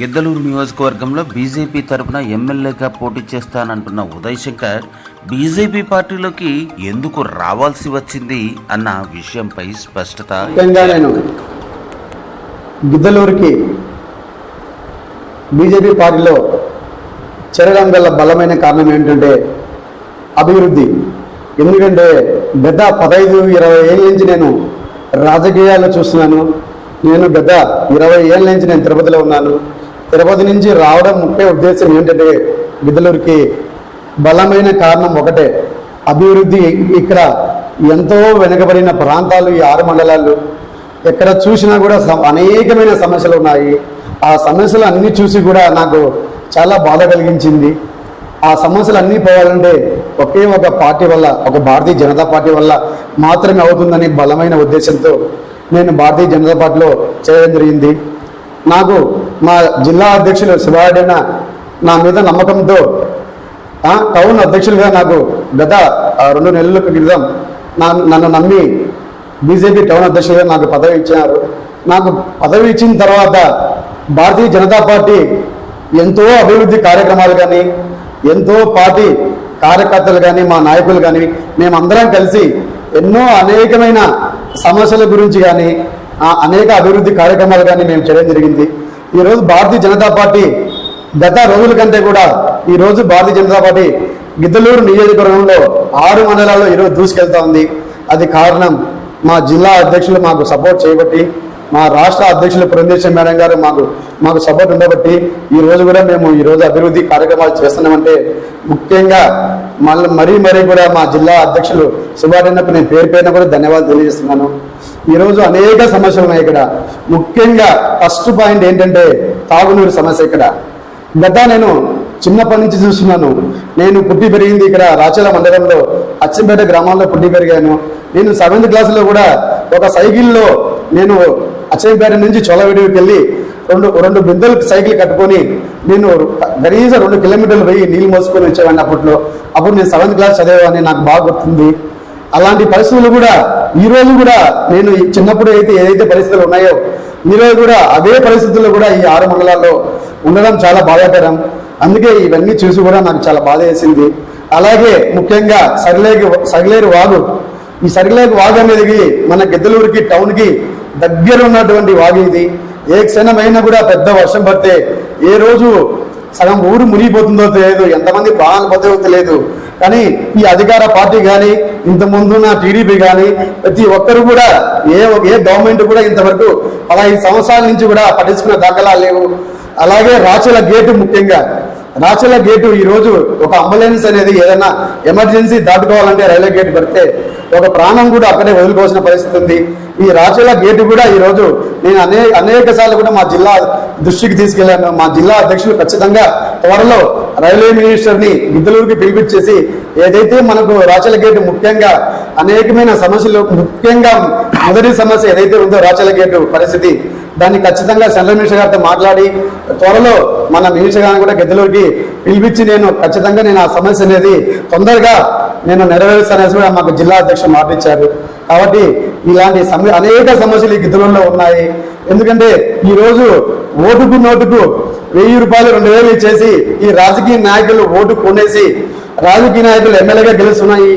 గిద్దలూరు నియోజకవర్గంలో బీజేపీ తరపున ఎమ్మెల్యేగా పోటీ చేస్తానంటున్న ఉదయ్ శంకర్ బీజేపీ పార్టీలోకి ఎందుకు రావాల్సి వచ్చింది అన్న విషయంపై స్పష్టత నేను గిద్దలూరుకి బీజేపీ పార్టీలో చేరడం గల బలమైన కారణం ఏంటంటే అభివృద్ధి. ఎందుకంటే గత పదహైదు ఇరవై ఏళ్ళ నుంచి నేను రాజకీయాల్లో చూస్తున్నాను. నేను గత ఇరవై ఏళ్ళ నుంచి నేను తిరుపతిలో ఉన్నాను. తిరుపతి నుంచి రావడం ముఖ్య ఉద్దేశం ఏంటంటే గిద్దలూరుకి బలమైన కారణం ఒకటే. అభివృద్ధి ఇక్కడ ఎంతో వెనుకబడిన ప్రాంతాలు ఈ ఆరు మండలాలు. ఎక్కడ చూసినా కూడా అనేకమైన సమస్యలు ఉన్నాయి. ఆ సమస్యలు అన్నీ చూసి కూడా నాకు చాలా బాధ కలిగించింది. ఆ సమస్యలు అన్నీ పోవాలంటే ఒకే ఒక పార్టీ వల్ల ఒక భారతీయ జనతా పార్టీ వల్ల మాత్రమే అవుతుందని బలమైన ఉద్దేశంతో నేను భారతీయ జనతా పార్టీలో చేయడం జరిగింది. నాకు మా జిల్లా అధ్యక్షులు శివారెడ్డిన నా మీద నమ్మకంతో టౌన్ అధ్యక్షులుగా నాకు గత రెండు నెలల క్రితం నా- నన్ను నమ్మి బీజేపీ టౌన్ అధ్యక్షులుగా నాకు పదవి ఇచ్చినారు నాకు పదవి ఇచ్చిన తర్వాత భారతీయ జనతా పార్టీ ఎంతో అభివృద్ధి కార్యక్రమాలు కానీ ఎంతో పార్టీ కార్యకర్తలు కానీ మా నాయకులు కానీ మేమందరం కలిసి ఎన్నో అనేకమైన సమస్యల గురించి కానీ అనేక అభివృద్ధి కార్యక్రమాలు కానీ మేము చేయడం జరిగింది. ఈరోజు భారతీయ జనతా పార్టీ గత రోజుల కంటే కూడా ఈ రోజు భారతీయ జనతా పార్టీ గిద్దలూరు నియోజకవర్గంలో ఆరు మండలాల్లో ఈరోజు దూసుకెళ్తా ఉంది. అది కారణం మా జిల్లా అధ్యక్షులు మాకు సపోర్ట్ చేయబట్టి మా రాష్ట్ర అధ్యక్షులు పురంధేశ్వర మేడం గారు మాకు మాకు సపోర్ట్ ఉండబట్టి ఈ రోజు కూడా మేము ఈ రోజు అభివృద్ధి కార్యక్రమాలు చేస్తున్నామంటే ముఖ్యంగా మళ్ళీ మరీ మరీ కూడా మా జిల్లా అధ్యక్షులు సుభారెడ్డికి నేను పేరు పైన కూడా ధన్యవాదాలు తెలియజేస్తున్నాను. ఈరోజు అనేక సమస్యలు ఉన్నాయి ఇక్కడ. ముఖ్యంగా ఫస్ట్ పాయింట్ ఏంటంటే తాగునీరు సమస్య ఇక్కడ. గత నేను చిన్నప్పటి నుంచి చూస్తున్నాను. నేను పుట్టి పెరిగింది ఇక్కడ రాచల మండలంలో అచ్చంపేట గ్రామాల్లో పుట్టి పెరిగాను. నేను సెవెంత్ క్లాస్లో కూడా ఒక సైకిల్లో నేను అచ్చంపేట నుంచి చోళవిడికి వెళ్ళి రెండు రెండు బిందెలు సైకిల్ కట్టుకొని నేను గరీజ రెండు కిలోమీటర్లు పోయి నీళ్ళు మోసుకొని వచ్చేవాడిని అప్పట్లో. అప్పుడు నేను సెవెంత్ క్లాస్ చదివేవాడిని నాకు బాగా గుర్తుంది. అలాంటి పరిస్థితులు కూడా ఈ రోజు కూడా నేను చిన్నప్పుడు అయితే ఏదైతే పరిస్థితులు ఉన్నాయో ఈ రోజు కూడా అదే పరిస్థితుల్లో కూడా ఈ ఆరు మండలాల్లో ఉండడం చాలా బాధాకరం. అందుకే ఇవన్నీ చూసి కూడా నాకు చాలా బాధ వేసింది. అలాగే ముఖ్యంగా సరిలేకి సరిలేరు వాగు. ఈ సరిలేరు వాగు అనేది మన గిద్దలూరికి టౌన్కి దగ్గర ఉన్నటువంటి వాగు ఇది. ఏ క్షణమైనా కూడా పెద్ద వర్షం పడితే ఏ రోజు సగం ఊరు మునిగిపోతుందో తెలియదు ఎంతమంది ప్రాణాలు పోతే తెలియదు. కానీ ఈ అధికార పార్టీ కానీ ఇంత ముందున్న టీడీపీ కానీ ప్రతి ఒక్కరు కూడా ఏ ఏ గవర్నమెంట్ కూడా ఇంతవరకు పదహైదు సంవత్సరాల నుంచి కూడా పట్టించుకున్న దాఖలాలు లేవు. అలాగే రాచల గేటు ముఖ్యంగా రాచల గేటు ఈరోజు ఒక అంబులెన్స్ అనేది ఏదైనా ఎమర్జెన్సీ దాటుకోవాలంటే రైల్వే గేట్ పడితే ఒక ప్రాణం కూడా అక్కడే వదులుకోవాల్సిన పరిస్థితి ఉంది. ఈ రాచల గేటు కూడా ఈ రోజు నేను అనే అనేక సార్లు కూడా మా జిల్లా దృష్టికి తీసుకెళ్ళాను మా జిల్లా అధ్యక్షులు ఖచ్చితంగా త్వరలో రైల్వే మినిస్టర్ని గిద్దలూరుకి పిలిపించేసి ఏదైతే మనకు రాచల గేటు ముఖ్యంగా అనేకమైన సమస్యలు ముఖ్యంగా మొదటి సమస్య ఏదైతే ఉందో రాచల గేటు పరిస్థితి దాన్ని ఖచ్చితంగా సెంట్రల్ మినిస్టర్ గారితో మాట్లాడి త్వరలో మన మినిస్టర్ గారిని కూడా గదిలోకి పిలిపించి నేను ఖచ్చితంగా నేను ఆ సమస్య అనేది తొందరగా నేను నెరవేరుస్తానని కూడా మాకు జిల్లా అధ్యక్షులు మాటిచ్చారు. కాబట్టి ఇలాంటి సమ అనేక సమస్యలు ఈ గిద్దలంలో ఉన్నాయి. ఎందుకంటే ఈరోజు ఓటుకు నోటుకు వెయ్యి రూపాయలు రెండు వేలు ఇచ్చేసి ఈ రాజకీయ నాయకులు ఓటు కొనేసి రాజకీయ నాయకులు ఎమ్మెల్యేగా గెలుస్తున్న ఈ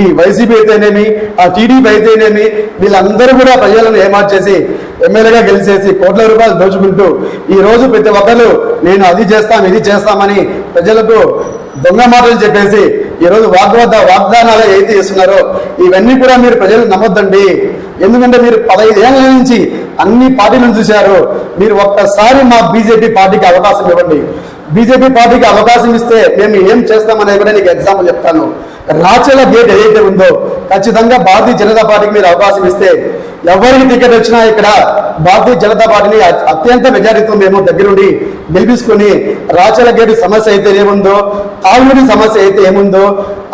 ఈ వైసీపీ అయితేనేమి ఆ టీడీపీ అయితేనేమి వీళ్ళందరూ కూడా ప్రజలను ఏమార్చేసి ఎమ్మెల్యేగా గెలిచేసి కోట్ల రూపాయలు దోచుకుంటూ ఈ రోజు ప్రతి ఒక్కరు నేను అది చేస్తాం ఇది చేస్తామని ప్రజలకు దొంగ మాటలు చెప్పేసి ఈరోజు రోజు వాగ్దానాలు ఏదైతే చేస్తున్నారో ఇవన్నీ కూడా మీరు ప్రజలు నమ్మొద్దండి. ఎందుకంటే మీరు పదహైదు ఏళ్ళ నుంచి అన్ని పార్టీలను చూశారు. మీరు ఒక్కసారి మా బీజేపీ పార్టీకి అవకాశం ఇవ్వండి. బీజేపీ పార్టీకి అవకాశం ఇస్తే మేము ఏం చేస్తామనేది కూడా నీకు ఎగ్జాంపుల్ చెప్తాను. రాచల గేట్ ఏదైతే ఉందో ఖచ్చితంగా భారతీయ జనతా పార్టీకి మీరు అవకాశం ఇస్తే ఎవరికి టికెట్ వచ్చినా ఇక్కడ భారతీయ జనతా పార్టీని అత్యంత మెజారిటీతో మేము దగ్గరుండి గెలిపించుకొని రాచల గేటు సమస్య అయితే ఏముందో తాగునీటి సమస్య అయితే ఏముందో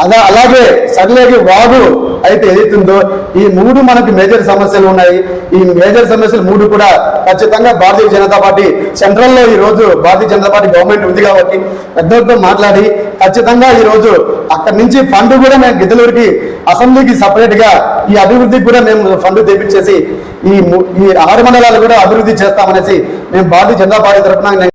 అలా అలాగే సర్లేగి వాగు అయితే ఏదైతుందో ఈ మూడు మనకు మేజర్ సమస్యలు ఉన్నాయి. ఈ మేజర్ సమస్యలు మూడు కూడా ఖచ్చితంగా భారతీయ జనతా పార్టీ సెంట్రల్లో ఈ రోజు భారతీయ జనతా పార్టీ గవర్నమెంట్ ఉంది కాబట్టి పెద్దలతో మాట్లాడి ఖచ్చితంగా ఈ రోజు అక్కడి నుంచి ఫండ్ కూడా మేము గిద్దలూరికి అసెంబ్లీకి సపరేట్గా ఈ అభివృద్ధికి కూడా మేము ఫండ్ తెప్పించేసి ఈ ఈ ఆరు మండలాలు కూడా అభివృద్ధి చేస్తామనేసి మేము భారతీయ జనతా పార్టీ తరఫున